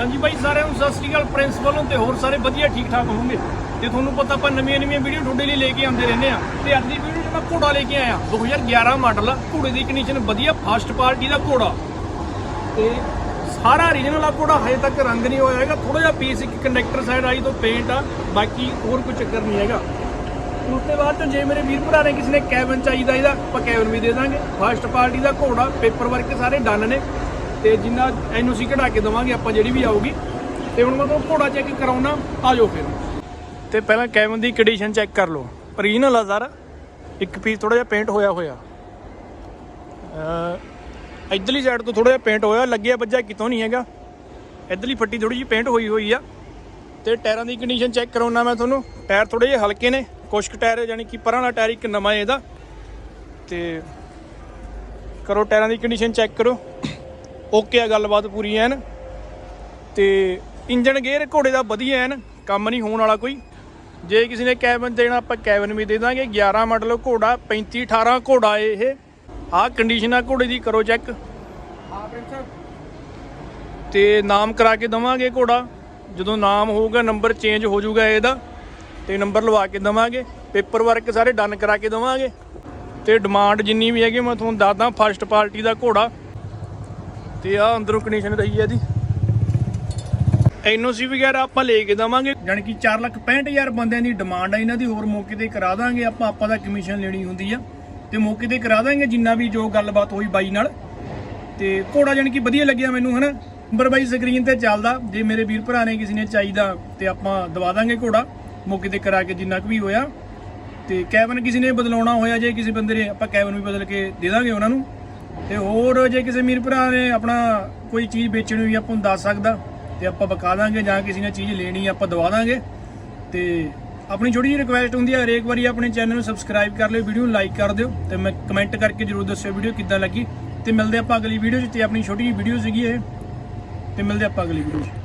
ਹਾਂਜੀ ਬਾਈ, ਸਾਰਿਆਂ ਨੂੰ ਸਤਿ ਸ੍ਰੀ ਅਕਾਲ। ਪ੍ਰਿੰਸੀਪਲ ਤੇ ਹੋਰ ਸਾਰੇ ਵਧੀਆ ਠੀਕ ਠਾਕ ਹੋਣਗੇ ਤੇ ਤੁਹਾਨੂੰ ਪਤਾ ਆਪਾਂ ਨਵੀਆਂ ਨਵੀਆਂ ਵੀਡੀਓ ਤੁਹਾਡੇ ਲਈ ਲੈ ਕੇ ਆਉਂਦੇ ਰਹਿੰਦੇ ਆ ਤੇ ਅੱਜ ਦੀ ਵੀਡੀਓ 'ਚ ਮੈਂ ਘੋੜਾ ਲੈ ਕੇ ਆਇਆ। 2011 ਮਾਡਲ ਆ ਘੋੜੇ ਦੀ ਕੰਡੀਸ਼ਨ ਵਧੀਆ ਫਸਟ ਪਾਰਟੀ ਦਾ ਘੋੜਾ। ਤੇ ਸਾਰਾ ਰੀਜਨਲ ਆ ਘੋੜਾ, ਹਜੇ ਤੱਕ ਰੰਗ ਨਹੀਂ ਹੋਇਆ ਹੈਗਾ। ਥੋੜਾ ਜਿਹਾ ਪੀਸ ਇੱਕ ਕੰਡਕਟਰ ਸਾਈਡ ਆਈ ਤੋਂ ਪੇਂਟ ਆ, ਬਾਕੀ ਹੋਰ ਕੋਈ ਚੱਕਰ ਨਹੀਂ ਹੈਗਾ। ਉਸ ਤੋਂ ਬਾਅਦ ਜੇ ਮੇਰੇ ਵੀਰ ਭਰਾ ਨੇ ਕਿਸੇ ਨੇ ਕੈਬਨ ਚਾਹੀਦਾ ਇਹਦਾ, ਆਪਾਂ ਕੈਬਨ ਵੀ ਦੇ ਦਾਂਗੇ। ਫਸਟ ਪਾਰਟੀ ਦਾ ਘੋੜਾ ਪੇਪਰ ਵਰਕ ਸਾਰੇ ਡਨ ਨੇ। ਤੇ ਜਿੰਨਾ ਐਨਓਸੀ ਕਢਾ ਕੇ ਦਵਾਂਗੇ ਆਪਾਂ ਜਿਹੜੀ ਵੀ ਆਊਗੀ, ਤੇ ਹੁਣ ਮੈਂ ਤੁਹਾਨੂੰ ਘੋੜਾ ਚੈੱਕ ਕਰਾਉਣਾ ਆ ਜਾਓ ਫਿਰ। ਤੇ ਪਹਿਲਾਂ ਕੈਬਨ ਦੀ ਕੰਡੀਸ਼ਨ ਚੈੱਕ ਕਰ ਲਓ। ਓਰੀਜਨਲ ਆ ਸਾਰਾ। ਇੱਕ ਪੀਸ ਥੋੜਾ ਜਿਹਾ ਪੇਂਟ ਹੋਇਆ ਹੋਇਆ। ਅ ਇਧਰਲੀ ਸਾਈਡ ਤੋਂ ਥੋੜਾ ਜਿਹਾ ਪੇਂਟ ਹੋਇਆ, ਲੱਗਿਆ ਵੱਜਿਆ ਕਿਤੋਂ ਨਹੀਂ ਹੈਗਾ। ਇਧਰਲੀ ਫੱਟੀ ਥੋੜੀ ਜਿਹੀ ਪੇਂਟ ਹੋਈ ਹੋਈ ਆ। ਤੇ ਟਾਇਰਾਂ ਦੀ ਕੰਡੀਸ਼ਨ ਚੈੱਕ ਕਰਾਉਣਾ ਮੈਂ ਤੁਹਾਨੂੰ। ਟਾਇਰ ਥੋੜੇ ਜਿਹੇ ਹਲਕੇ ਨੇ ਕੁਛ ਟਾਇਰ ਯਾਨੀ ਕਿ ਪਰਾਂ ਵਾਲਾ ਟਾਇਰ ਇੱਕ ਨਵਾਂ ਇਹਦਾ। ਤੇ ਕਰੋ ਟਾਇਰਾਂ ਦੀ ਕੰਡੀਸ਼ਨ ਚੈੱਕ ਕਰੋ। ਓਕੇ ਆ ਗੱਲਬਾਤ ਪੂਰੀ ਐਨ। ਤੇ ਇੰਜਨ ਗੇਅਰ ਘੋੜੇ ਦਾ ਵਧੀਆ ਐਨ ਕੰਮ ਨਹੀਂ ਹੋਣ ਵਾਲਾ ਕੋਈ। ਜੇ ਕਿਸੇ ਨੇ ਕੈਬਨ ਦੇਣਾ ਆਪਾਂ ਕੈਬਨ ਵੀ ਦੇ ਦਾਂਗੇ। 11 ਮਾਡਲ ਘੋੜਾ 35 18 ਘੋੜਾ ਇਹ। ਆਹ ਕੰਡੀਸ਼ਨ ਆ ਘੋੜੇ ਦੀ ਕਰੋ ਚੈੱਕ ਤੇ ਨਾਮ ਕਰਾ ਕੇ ਦਵਾਂਗੇ ਘੋੜਾ। ਜਦੋਂ ਨਾਮ ਹੋਊਗਾ ਨੰਬਰ ਚੇਂਜ ਹੋ ਜਾਊਗਾ ਇਹਦਾ। ਤੇ ਨੰਬਰ ਲਵਾ ਕੇ ਦਵਾਂਗੇ। ਪੇਪਰ ਵਰਕ ਸਾਰੇ ਡਨ ਕਰਾ ਕੇ ਦਵਾਂਗੇ। ਤੇ ਡਿਮਾਂਡ ਜਿੰਨੀ ਵੀ ਹੈਗੀ ਮੈਂ ਤੁਹਾਨੂੰ ਦੱਸਦਾ ਫਸਟ ਪਾਰਟੀ ਦਾ ਘੋੜਾ। ਤੇ ਆ ਅੰਦਰੋਂ ਕੰਡੀਸ਼ਨ ਰਹੀ ਹੈ ਇਹਦੀ ਐਨਓਸੀ ਵਗੈਰਾ ਆਪਾਂ ਲੈ ਕੇ ਦਵਾਂਗੇ। ਜਾਣੀ ਕਿ 465000 ਬੰਦਿਆਂ ਦੀ ਡਿਮਾਂਡ ਆ, ਇਹਨਾਂ ਦੀ ਹੋਰ ਮੌਕੇ ਤੇ ਕਰਾ ਦਾਂਗੇ, ਆਪਾਂ ਆਪਾਂ ਦਾ ਕਮਿਸ਼ਨ ਲੈਣੀ ਹੁੰਦੀ ਆ। ਤੇ ਮੌਕੇ ਤੇ ਕਰਾ ਦਾਂਗੇ, ਜਿੰਨਾ ਵੀ ਜੋ ਗੱਲਬਾਤ ਹੋਈ ਬਾਈ ਨਾਲ। ਤੇ ਘੋੜਾ ਜਾਣੀ ਕਿ ਵਧੀਆ ਲੱਗਿਆ ਮੈਨੂੰ, ਹਨਾ? ਨੰਬਰ ਬਾਈ ਸਕਰੀਨ ਤੇ ਚੱਲਦਾ। ਜੇ ਮੇਰੇ ਵੀਰ ਭਰਾ ਨੇ ਕਿਸੇ ਨੇ ਚਾਹੀਦਾ ਤੇ ਆਪਾਂ ਦਵਾ ਦਾਂਗੇ ਘੋੜਾ, ਮੌਕੇ ਤੇ ਕਰਾ ਕੇ ਜਿੰਨਾ ਕੁ ਵੀ ਹੋਇਆ। ਤੇ ਕੈਬਨ ਕਿਸੇ ਨੇ ਬਦਲਾਉਣਾ ਹੋਇਆ, ਜੇ ਕਿਸੇ ਬੰਦੇ ਨੇ ਆਪਾਂ ਕੈਬਨ ਵੀ ਬਦਲ ਕੇ ਦੇ ਦਾਂਗੇ ਉਹਨਾਂ ਨੂੰ। ਤੇ ਹੋਰ ਜੇ ਕਿਸੇ ਮੀਰ ਭਰਾ ਨੇ ਆਪਣਾ ਕੋਈ ਚੀਜ਼ ਵੇਚਣੀ ਵੀ ਆਪਾਂ ਨੂੰ ਦੱਸ ਸਕਦਾ। ਤੇ ਆਪਾਂ ਬਕਾ ਦਾਂਗੇ ਜਾਂ ਕਿਸੇ ਨੇ ਚੀਜ਼ ਲੈਣੀ, ਆਪਾਂ ਦਵਾ ਦਾਂਗੇ। ਤੇ ਆਪਣੀ ਛੋਟੀ ਜਿਹੀ ਰਿਕੁਐਸਟ ਹੁੰਦੀ ਹੈ ਹਰੇਕ ਵਾਰੀ ਆਪਣੇ ਚੈਨਲ ਨੂੰ ਸਬਸਕ੍ਰਾਈਬ ਕਰ ਲਿਓ ਵੀਡੀਓ ਨੂੰ ਲਾਈਕ ਕਰ ਦਿਓ। ਤੇ ਮੈਂ ਕਮੈਂਟ ਕਰਕੇ ਜਰੂਰ ਦੱਸਿਓ ਵੀਡੀਓ ਕਿੱਦਾਂ ਲੱਗੀ। ਤੇ ਮਿਲਦੇ ਆਪਾਂ ਅਗਲੀ ਵੀਡੀਓ 'ਚ, ਤੇ ਆਪਣੀ ਛੋਟੀ ਜਿਹੀ ਵੀਡੀਓ ਸੀਗੀ ਇਹ। ਤੇ ਮਿਲਦੇ ਆਪਾਂ ਅਗਲੀ ਵੀਡੀਓ 'ਚ।